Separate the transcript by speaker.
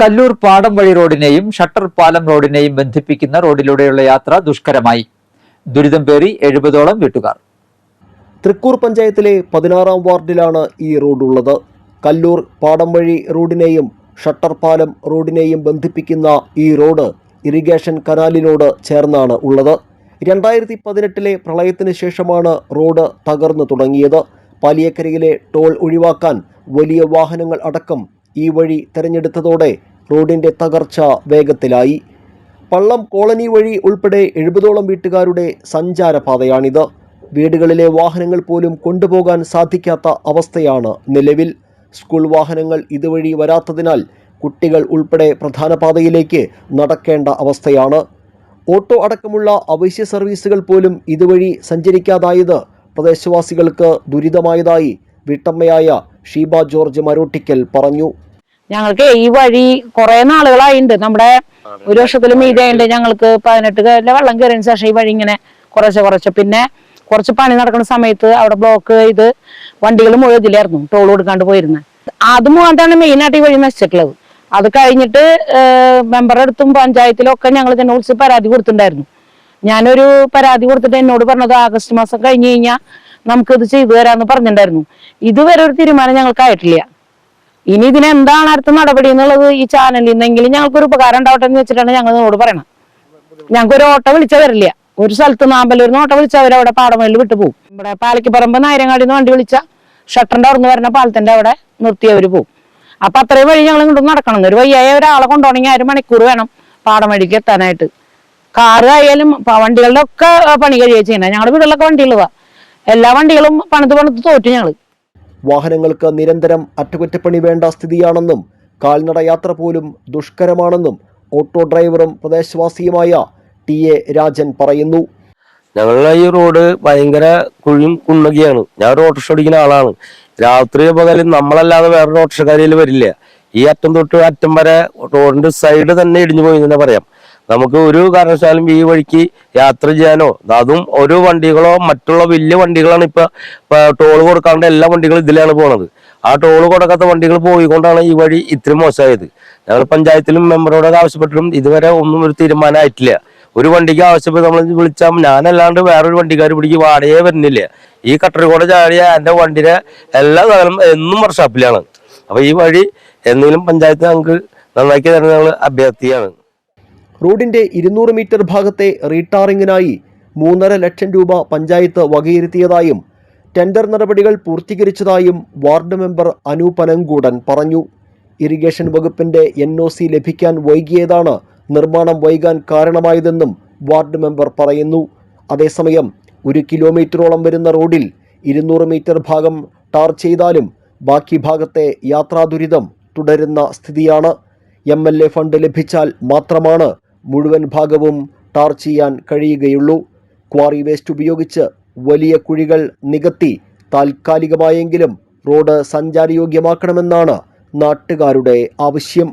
Speaker 1: കല്ലൂർ പാടം വഴി റോഡിനെയും ഷട്ടർ പാലം റോഡിനെയും ബന്ധിപ്പിക്കുന്ന റോഡിലൂടെയുള്ള യാത്ര ദുഷ്കരമായി. ദുരിതം പേറി എഴുപതോളം വീട്ടുകാർ.
Speaker 2: തൃക്കൂർ പഞ്ചായത്തിലെ പതിനാറാം വാർഡിലാണ് ഈ റോഡുള്ളത്. കല്ലൂർ പാടം വഴി റോഡിനെയും ഷട്ടർ പാലം റോഡിനെയും ബന്ധിപ്പിക്കുന്ന ഈ റോഡ് ഇറിഗേഷൻ കനാലിനോട് ചേർന്നാണ് ഉള്ളത്. രണ്ടായിരത്തി പതിനെട്ടിലെ പ്രളയത്തിന് ശേഷമാണ് റോഡ് തകർന്നു തുടങ്ങിയത്. പാലിയക്കരയിലെ ടോൾ ഒഴിവാക്കാൻ വലിയ വാഹനങ്ങൾ അടക്കം ഈ വഴി തെരഞ്ഞെടുത്തതോടെ റോഡിന്റെ തകർച്ച വേഗത്തിലായി. പള്ളം കോളനി വഴി ഉൾപ്പെടെ എഴുപതോളം വീട്ടുകാരുടെ സഞ്ചാരപാതയാണിത്. വീടുകളിലെ വാഹനങ്ങൾ പോലും കൊണ്ടുപോകാൻ സാധിക്കാത്ത അവസ്ഥയാണ് നിലവിൽ. സ്കൂൾ വാഹനങ്ങൾ ഇതുവഴി വരാത്തതിനാൽ കുട്ടികൾ ഉൾപ്പെടെ പ്രധാന പാതയിലേക്ക് നടക്കേണ്ട അവസ്ഥയാണ്. ഓട്ടോ അടക്കമുള്ള അവശ്യ സർവീസുകൾ പോലും ഇതുവഴി സഞ്ചരിക്കാതായത് പ്രദേശവാസികൾക്ക് ദുരിതമായതായി വീട്ടമ്മയായ ഷീബ ജോർജ് മരോട്ടിക്കൽ പറഞ്ഞു.
Speaker 3: ഞങ്ങൾക്ക് ഈ വഴി കുറെ നാളുകളായിണ്ട്. നമ്മുടെ ഒരു വർഷത്തിലും മീതെയുണ്ട് ഞങ്ങൾക്ക് പതിനെട്ട് കല്ലെ വെള്ളം കയറിയതിന് ശേഷം ഈ വഴി ഇങ്ങനെ കുറച്ച് കുറച്ച്. പിന്നെ കുറച്ച് പണി നടക്കുന്ന സമയത്ത് അവിടെ ബ്ലോക്ക് ചെയ്ത് വണ്ടികൾ മുഴുവൻ ഇതിലായിരുന്നു ടോൾ കൊടുക്കാണ്ട് പോയിരുന്നത് അത് മുഖാണ്ടാണ് മെയിനായിട്ട് ഈ വഴി നശിച്ചിട്ടുള്ളത്. അത് കഴിഞ്ഞിട്ട് മെമ്പറുടെ അടുത്തും പഞ്ചായത്തിലും ഒക്കെ ഞങ്ങൾ തന്നെ വിളിച്ച് പരാതി കൊടുത്തിട്ടുണ്ടായിരുന്നു. ഞാനൊരു പരാതി കൊടുത്തിട്ട് എന്നോട് പറഞ്ഞത് ആഗസ്റ്റ് മാസം കഴിഞ്ഞു കഴിഞ്ഞാൽ നമുക്കിത് ചെയ്തു തരാന്ന് പറഞ്ഞിട്ടുണ്ടായിരുന്നു. ഇതുവരെ ഒരു തീരുമാനം ഞങ്ങൾക്കായിട്ടില്ല ഇനി ഇതിന് എന്താണ് അടുത്ത നടപടി എന്നുള്ളത് ഈ ചാനലിൽ നിന്നെങ്കിലും ഞങ്ങൾക്ക് ഒരു ഉപകാരം ഉണ്ടാവട്ടെ എന്ന് വെച്ചിട്ടാണ് ഞങ്ങൾ നിങ്ങളോട് പറയണം ഞങ്ങൾക്ക് ഒരു ഓട്ടോ വിളിച്ചാൽ വരില്ല. ഒരു സ്ഥലത്ത് നാമ്പലൂർ നിന്ന് ഓട്ടോ വിളിച്ചാൽ അവർ അവിടെ പാടമേലിൽ വിട്ടു പോകും ഇവിടെ പാലക്കിപ്പറമ്പ് നായരങ്ങാടിന്ന് വണ്ടി വിളിച്ച ഷട്ടറിന്റെ അവിടെ നിന്ന് വരുന്ന പാലത്തിന്റെ അവിടെ നിർത്തി അവർ പോകും അപ്പൊ അത്രയും വഴി ഞങ്ങൾ ഇങ്ങോട്ട് നടക്കണം. ഒരു വയ്യായ ഒരാളെ കൊണ്ടുപോകണമെങ്കിൽ അര മണിക്കൂർ വേണം പാടം വഴിക്ക് എത്താനായിട്ട്. കാറ് ആയാലും വണ്ടികളുടെ ഒക്കെ പണി കഴിയുക ചെയ്യണേ ഞങ്ങളുടെ വീട്ടിലൊക്കെ വണ്ടികളുവാ എല്ലാ വണ്ടികളും പണിത് പണിത് തോറ്റു ഞങ്ങൾ.
Speaker 2: വാഹനങ്ങൾക്ക് നിരന്തരം അറ്റകുറ്റപ്പണി വേണ്ട സ്ഥിതിയാണെന്നും കാൽനട യാത്ര പോലും ദുഷ്കരമാണെന്നും ഓട്ടോ ഡ്രൈവറും പ്രദേശവാസിയുമായ ടി എ രാജൻ പറയുന്നു.
Speaker 4: ഞങ്ങളുടെ ഈ റോഡ് ഭയങ്കര കുഴിയും കുണ്ണകിയാണ്. ഞാൻ ഒരു ഓട്ടോറിക്ഷ ഓടിക്കുന്ന ആളാണ്. രാത്രി പകലും നമ്മളല്ലാതെ വേറൊരു ഓട്ടോറിക്ഷക്കാരിൽ വരില്ല. ഈ അറ്റം തൊട്ട് അറ്റം വരെ റോഡിന്റെ സൈഡ് തന്നെ ഇടിഞ്ഞു പോയി തന്നെ പറയാം. നമുക്ക് ഒരു കാരണവശാലും ഈ വഴിക്ക് യാത്ര ചെയ്യാനോ അതും ഒരു വണ്ടികളോ മറ്റുള്ള വലിയ വണ്ടികളാണ് ഇപ്പൊ ടോൾ കൊടുക്കാണ്ട് എല്ലാ വണ്ടികളും ഇതിലാണ് പോണത്. ആ ടോൾ കൊടുക്കാത്ത വണ്ടികൾ പോയിക്കൊണ്ടാണ് ഈ വഴി ഇത്രയും മോശമായത്. ഞങ്ങൾ പഞ്ചായത്തിലും മെമ്പറോടൊക്കെ ആവശ്യപ്പെട്ടിട്ടും ഇതുവരെ ഒന്നും ഒരു തീരുമാനമായിട്ടില്ല. ഒരു വണ്ടിക്ക് ആവശ്യപ്പെട്ട് നമ്മൾ വിളിച്ചാൽ ഞാനല്ലാണ്ട് വേറൊരു വണ്ടിക്കാർ പിടിക്ക് വാടകയെ വരുന്നില്ല. ഈ കട്ടറി കൂടെ ചാടിയ എന്റെ വണ്ടിയുടെ എല്ലാ കാലം എന്നും വർഷാപ്പിലാണ് അപ്പൊ ഈ വഴി എന്തെങ്കിലും പഞ്ചായത്ത് ഞങ്ങൾക്ക് നന്നാക്കി തരുന്ന ഞങ്ങൾ അഭ്യർത്ഥിയാണ്.
Speaker 2: റോഡിന്റെ ഇരുന്നൂറ് മീറ്റർ ഭാഗത്തെ റീടാറിങ്ങിനായി മൂന്നര ലക്ഷം രൂപ പഞ്ചായത്ത് വകയിരുത്തിയതായും ടെൻഡർ നടപടികൾ പൂർത്തീകരിച്ചതായും വാർഡ് മെമ്പർ അനൂപനങ്കൂടൻ പറഞ്ഞു. ഇറിഗേഷൻ വകുപ്പിന്റെ എൻ ഒ സി ലഭിക്കാൻ വൈകിയതാണ് നിർമ്മാണം വൈകാൻ കാരണമായതെന്നും വാർഡ് മെമ്പർ പറയുന്നു. അതേസമയം ഒരു കിലോമീറ്ററോളം വരുന്ന റോഡിൽ ഇരുന്നൂറ് മീറ്റർ ഭാഗം ടാർ ചെയ്താലും ബാക്കി ഭാഗത്തെ യാത്രാദുരിതം തുടരുന്ന സ്ഥിതിയാണ്. എ ഫണ്ട് ലഭിച്ചാൽ മാത്രമാണ് മുഴുവൻ ഭാഗവും ടാർ ചെയ്യാൻ കഴിയുകയുള്ളൂ. ക്വാറി വേസ്റ്റ് ഉപയോഗിച്ച് വലിയ കുഴികൾ നികത്തി താൽക്കാലികമായെങ്കിലും റോഡ് സഞ്ചാരയോഗ്യമാക്കണമെന്നാണ് നാട്ടുകാരുടെ ആവശ്യം.